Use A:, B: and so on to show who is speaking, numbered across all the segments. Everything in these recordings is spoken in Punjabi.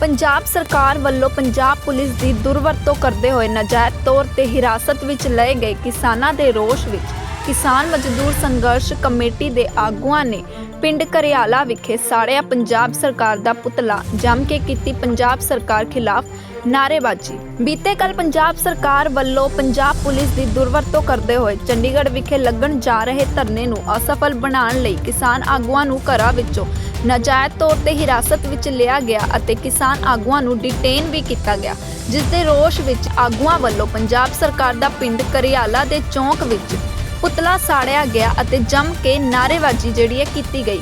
A: ਪੰਜਾਬ ਸਰਕਾਰ ਵੱਲੋਂ ਪੰਜਾਬ ਪੁਲਿਸ ਦੀ ਦੁਰਵਰਤੋਂ ਕਰਦੇ ਹੋਏ ਨਾਜਾਇਜ਼ ਤੌਰ ਤੇ ਹਿਰਾਸਤ ਵਿੱਚ ਲਏ ਗਏ ਕਿਸਾਨਾਂ ਦੇ ਰੋਸ ਵਿੱਚ ਕਿਸਾਨ ਮਜ਼ਦੂਰ ਸੰਘਰਸ਼ ਕਮੇਟੀ ਦੇ ਆਗੂਆਂ ਨੇ ਪਿੰਡ ਕਰਿਆਲਾ ਵਿਖੇ ਸਾੜਿਆ ਪੰਜਾਬ ਸਰਕਾਰ ਦਾ ਪੁਤਲਾ, ਜੰਮ ਕੇ ਕੀਤੀ ਪੰਜਾਬ ਸਰਕਾਰ ਖਿਲਾਫ ਨਾਅਰੇਬਾਜ਼ੀ। ਬੀਤੇ ਕੱਲ ਪੰਜਾਬ ਸਰਕਾਰ ਵੱਲੋਂ ਪੰਜਾਬ ਪੁਲਿਸ ਦੀ ਦੁਰਵਰਤੋਂ ਕਰਦੇ ਹੋਏ ਚੰਡੀਗੜ੍ਹ ਵਿਖੇ ਲੱਗਣ ਜਾ ਰਹੇ ਧਰਨੇ ਨੂੰ ਅਸਫਲ ਬਣਾਉਣ ਲਈ ਕਿਸਾਨ ਆਗੂਆਂ ਨੂੰ ਘਰਾਂ ਵਿੱਚੋਂ ਨਾਜਾਇਜ਼ ਤੌਰ ਤੇ ਹਿਰਾਸਤ ਵਿੱਚ ਲਿਆ ਗਿਆ ਅਤੇ ਕਿਸਾਨ ਆਗੂਆਂ ਨੂੰ ਡਿਟੇਨ ਵੀ ਕੀਤਾ ਗਿਆ ਜਿਸ ਦੇ ਰੋਸ਼ ਵਿੱਚ ਆਗੂਆਂ ਵੱਲੋਂ ਪੰਜਾਬ ਸਰਕਾਰ ਦਾ ਪਿੰਡ ਕਰਿਆਲਾ ਦੇ ਚੌਂਕ ਵਿੱਚ ਪੁਤਲਾ ਸਾੜਿਆ ਗਿਆ ਅਤੇ ਜੰਮ ਕੇ ਨਾਅਰੇਬਾਜ਼ੀ ਜਿਹੜੀ ਹੈ ਕੀਤੀ ਗਈ।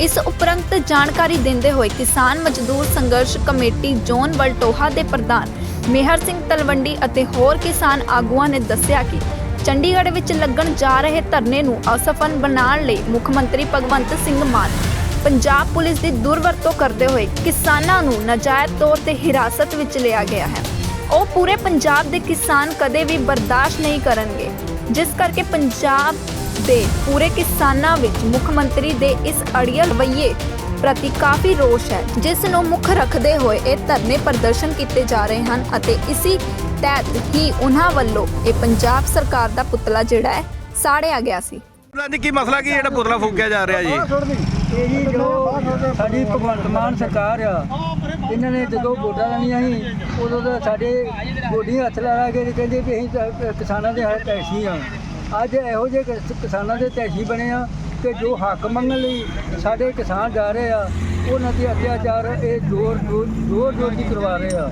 A: ਇਸ ਉਪਰੰਤ ਜਾਣਕਾਰੀ ਦਿੰਦੇ ਹੋਏ ਕਿਸਾਨ ਮਜ਼ਦੂਰ ਸੰਘਰਸ਼ ਕਮੇਟੀ ਜ਼ੋਨ ਬਲਟੋਹਾ ਦੇ ਪ੍ਰਧਾਨ ਮੇਹਰ ਸਿੰਘ ਤਲਵੰਡੀ ਅਤੇ ਹੋਰ ਕਿਸਾਨ ਆਗੂਆਂ ਨੇ ਦੱਸਿਆ ਕਿ ਚੰਡੀਗੜ੍ਹ ਵਿੱਚ ਲੱਗਣ ਜਾ ਰਹੇ ਧਰਨੇ ਨੂੰ ਅਸਫਲ ਬਣਾਉਣ ਲਈ ਮੁੱਖ ਮੰਤਰੀ ਭਗਵੰਤ ਸਿੰਘ ਮਾਨ ਪੰਜਾਬ ਪੁਲਿਸ ਦੀ ਦੁਰਵਰਤੋਂ ਕਰਦੇ ਹੋਏ ਕਿਸਾਨਾਂ ਨੂੰ ਨਾਜਾਇਜ਼ ਤੌਰ ਤੇ ਹਿਰਾਸਤ ਵਿੱਚ ਲਿਆ ਗਿਆ ਹੈ। ਉਹ ਪੂਰੇ ਪੰਜਾਬ ਦੇ ਕਿਸਾਨ ਕਦੇ ਵੀ ਬਰਦਾਸ਼ਤ ਨਹੀਂ ਕਰਨਗੇ। ਜਿਸ ਕਰਕੇ ਪੰਜਾਬ ਦੇ ਪੂਰੇ ਕਿਸਾਨਾਂ ਵਿੱਚ ਮੁੱਖ ਮੰਤਰੀ ਦੇ ਇਸ ਅੜੀਅਲ ਰਵੱਈਏ ਪ੍ਰਤੀ ਕਾਫੀ ਰੋਸ਼ ਹੈ, ਜਿਸ ਨੂੰ ਮੁੱਖ ਰੱਖਦੇ ਹੋਏ ਇਹ ਧਰਨੇ ਪ੍ਰਦਰਸ਼ਨ ਕੀਤੇ ਜਾ ਰਹੇ ਹਨ ਅਤੇ ਇਸੀ ਤਹਿਤ ਹੀ ਉਹਨਾਂ ਵੱਲੋਂ ਇਹ ਪੰਜਾਬ ਸਰਕਾਰ ਦਾ ਪੁਤਲਾ ਜਿਹੜਾ ਹੈ, ਸਾੜਿਆ ਗਿਆ ਸੀ।
B: ਪਤਾ ਨਹੀਂ ਕੀ ਮਸਲਾ ਕੀ ਜਿਹੜਾ ਪੁਤਲਾ ਫੂਕਿਆ ਜਾ ਰਿਹਾ ਜੀ।
C: ਇਹ ਜੋ ਸਾਡੀ ਭਗਵੰਤ ਮਾਨ ਸਰਕਾਰ ਆ, ਇਹਨਾਂ ਨੇ ਜਦੋਂ ਵੋਟਾਂ ਲੈਣੀਆਂ ਸੀ, ਉਦੋਂ ਤਾਂ ਸਾਡੇ ਗੋਡੀਆਂ ਹੱਥ ਲਾ ਲਾ ਕੇ ਕਹਿੰਦੇ ਵੀ ਅਸੀਂ ਤਾਂ ਕਿਸਾਨਾਂ ਦੇ ਹੱਕ ਟੈਕਸੀ ਆ। ਅੱਜ ਇਹੋ ਜਿਹੇ ਕਿਸ- ਕਿਸਾਨਾਂ ਦੇ ਟੈਕਸੀ ਬਣੇ ਆ ਕਿ ਜੋ ਹੱਕ ਮੰਗਣ ਲਈ ਸਾਡੇ ਕਿਸਾਨ ਜਾ ਰਹੇ ਆ, ਉਹਨਾਂ ਦੇ ਅਤਿਆਚਾਰ ਇਹ ਜ਼ੋਰ ਜ਼ੋਰ ਜ਼ੋਰ ਜ਼ੋਰ ਦੀ ਕਰਵਾ ਰਹੇ ਆ।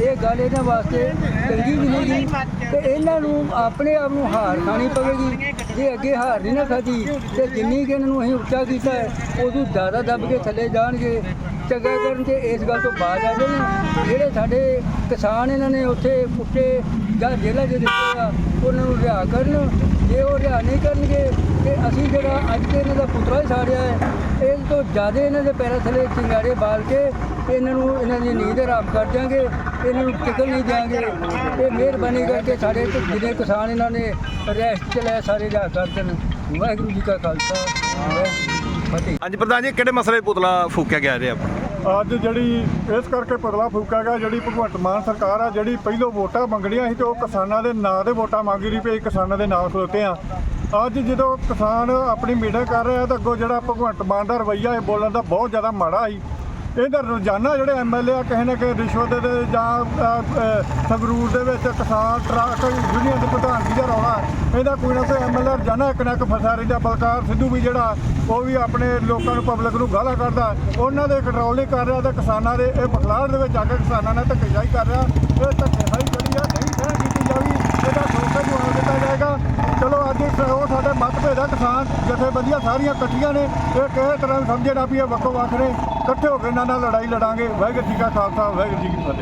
C: ਇਹ ਗੱਲ ਇਹਨਾਂ ਵਾਸਤੇ ਚੰਗੀ ਵੀ ਨਹੀਂ ਗੀ ਤੇ ਇਹਨਾਂ ਨੂੰ ਆਪਣੇ ਆਪ ਨੂੰ ਹਾਰ ਖਾਣੀ ਪਵੇਗੀ। ਜੇ ਅੱਗੇ ਹਾਰ ਨਹੀਂ ਨਾ ਖਾਧੀ ਤੇ ਜਿੰਨੀ ਕਿ ਇਹਨਾਂ ਨੂੰ ਅਸੀਂ ਉੱਚਾ ਕੀਤਾ ਹੈ, ਉਦੋਂ ਜ਼ਿਆਦਾ ਦੱਬ ਕੇ ਥੱਲੇ ਜਾਣਗੇ। ਚੰਗਾ ਕਰਨ ਤੇ ਇਸ ਗੱਲ ਤੋਂ ਬਾਅਦ ਆ ਜਾਣ। ਜਿਹੜੇ ਸਾਡੇ ਕਿਸਾਨ ਇਹਨਾਂ ਨੇ ਉੱਥੇ ਪੁੱਟੇ ਜਾਂ ਜੇਲ੍ਹਾਂ 'ਚ ਦਿੱਤੇ ਆ, ਉਹਨਾਂ ਨੂੰ ਰਿਹਾ ਕਰਨ। ਜੇ ਉਹ ਰਿਹਾ ਨਹੀਂ ਕਰਨਗੇ ਤੇ ਅਸੀਂ ਜਿਹੜਾ ਅੱਜ ਤੇ ਇਹਨਾਂ ਦਾ ਪੁੱਤਰਾ ਹੀ ਸਾੜਿਆ ਹੈ ਇਹ ਤੋਂ ਜ਼ਿਆਦਾ ਇਹਨਾਂ ਦੇ ਪੈਰਾਂ ਥੱਲੇ ਚਿੰਗਾੜੇ ਬਾਲ ਕੇ ਇਹਨਾਂ ਨੂੰ ਇਹਨਾਂ ਦੀ ਨੀਂਦ ਹਰਾਮ ਕਰ ਦਿਆਂਗੇ ਇਹਨਾਂ ਨੂੰ ਟਿਕਣ ਨਹੀਂ ਦਿਆਂਗੇ। ਇਹ ਮਿਹਰਬਾਨੀ ਕਰਕੇ ਸਾਡੇ ਤੇ ਜਿਹੜੇ ਕਿਸਾਨ ਇਹਨਾਂ ਨੇ ਰੈਸਟ ਚ ਲੈ ਸਾਰੇ ਰਿਹਾ ਕਰ ਦੇਣ। ਵਾਹਿਗੁਰੂ ਜੀ ਕਾ ਖਾਲਸਾ ਵਾਹਿਗੁਰੂ ਜੀ ਕੀ ਫਤਿਹ।
B: ਹਾਂਜੀ ਪ੍ਰਧਾਨ ਜੀ ਕਿਹੜੇ ਮਸਲੇ ਪੁਤਲਾ ਫੂਕਿਆ ਗਿਆ ਜੀ ਆਪਾਂ
D: ਅੱਜ ਜਿਹੜੀ ਇਸ ਕਰਕੇ ਪਰਲਾ ਫੂਕਾ ਗਿਆ ਜਿਹੜੀ ਭਗਵੰਤ ਮਾਨ ਸਰਕਾਰ ਆ ਜਿਹੜੀ ਪਹਿਲੋਂ ਵੋਟਾਂ ਮੰਗਣੀਆਂ ਸੀ ਤੇ ਉਹ ਕਿਸਾਨਾਂ ਦੇ ਨਾਂ ਦੇ ਵੋਟਾਂ ਮੰਗ ਰਹੀ ਪਈ ਕਿਸਾਨਾਂ ਦੇ ਨਾਂ ਖਲੋਤੇ ਆ। ਅੱਜ ਜਦੋਂ ਕਿਸਾਨ ਆਪਣੀ ਮੀਟਿੰਗ ਕਰ ਰਿਹਾ ਤਾਂ ਅੱਗੋਂ ਜਿਹੜਾ ਭਗਵੰਤ ਮਾਨ ਦਾ ਰਵੱਈਆ ਇਹ ਬੋਲਣ ਦਾ ਬਹੁਤ ਜ਼ਿਆਦਾ ਮਾੜਾ ਸੀ। ਇਹਦਾ ਰੋਜ਼ਾਨਾ ਜਿਹੜੇ ਐਮਐਲਏ ਆ ਕਿਸੇ ਨਾ ਕਿਸੇ ਰਿਸ਼ਵਤ ਦੇ ਜਾਂ ਸੰਗਰੂਰ ਦੇ ਵਿੱਚ ਕਿਸਾਨ ਟਰੱਕ ਯੂਨੀਅਨ ਦੇ ਪ੍ਰਧਾਨ ਜੀ ਦਾ ਰੌਲਾ ਇਹਦਾ ਕੋਈ ਨਾ ਕੋਈ ਐਮਐਲਏ ਰੋਜ਼ਾਨਾ ਇੱਕ ਨਾ ਇੱਕ ਫਸਿਆ ਰਹਿੰਦਾ। ਬਲਕਾਰ ਸਿੱਧੂ ਵੀ ਜਿਹੜਾ, ਉਹ ਵੀ ਆਪਣੇ ਲੋਕਾਂ ਨੂੰ ਪਬਲਿਕ ਨੂੰ ਗਾਲਾਂ ਕੱਢਦਾ। ਉਹਨਾਂ ਦੇ ਕੰਟਰੋਲ ਨਹੀਂ ਕਰ ਰਿਹਾ ਤੇ ਕਿਸਾਨਾਂ ਦੇ, ਇਹ ਬਖਲਾੜ ਦੇ ਵਿੱਚ ਆ ਕੇ ਕਿਸਾਨਾਂ ਨਾਲ ਧੱਕੇਸ਼ਾਹੀ ਕਰ ਰਿਹਾ। ਇਹ ਧੱਕੇਸ਼ਾਹੀ ਜਿਹੜੀ ਆ ਨਹੀਂ ਸਹਿਣ ਕੀਤੀ ਜਾਊਗੀ ਇਹਦਾ ਠੋਕਰ ਜਵਾਬ ਦਿੱਤਾ ਜਾਏਗਾ ਚਲੋ ਅੱਜ ਇਸ- ਉਹ ਸਾਡੇ ਮਤਭੇਦ ਆ ਕਿਸਾਨ ਜਥੇਬੰਦੀਆਂ ਸਾਰੀਆਂ ਇਕੱਠੀਆਂ ਨੇ, ਇਹ ਕਿਸੇ ਤਰ੍ਹਾਂ ਸਮਝੇ ਨਾ ਵੀ ਇਹ ਵੱਖੋ ਵੱਖ ਨੇ। ਇਕੱਠੇ ਹੋ ਕੇ ਇਹਨਾਂ ਨਾਲ ਲੜਾਈ ਲੜਾਂਗੇ। ਵਾਹਿਗੁਰੂ ਜੀ ਕਾ ਖਾਲਸਾ, ਵਾਹਿਗੁਰੂ ਜੀ ਕੀ ਫਤਿਹ।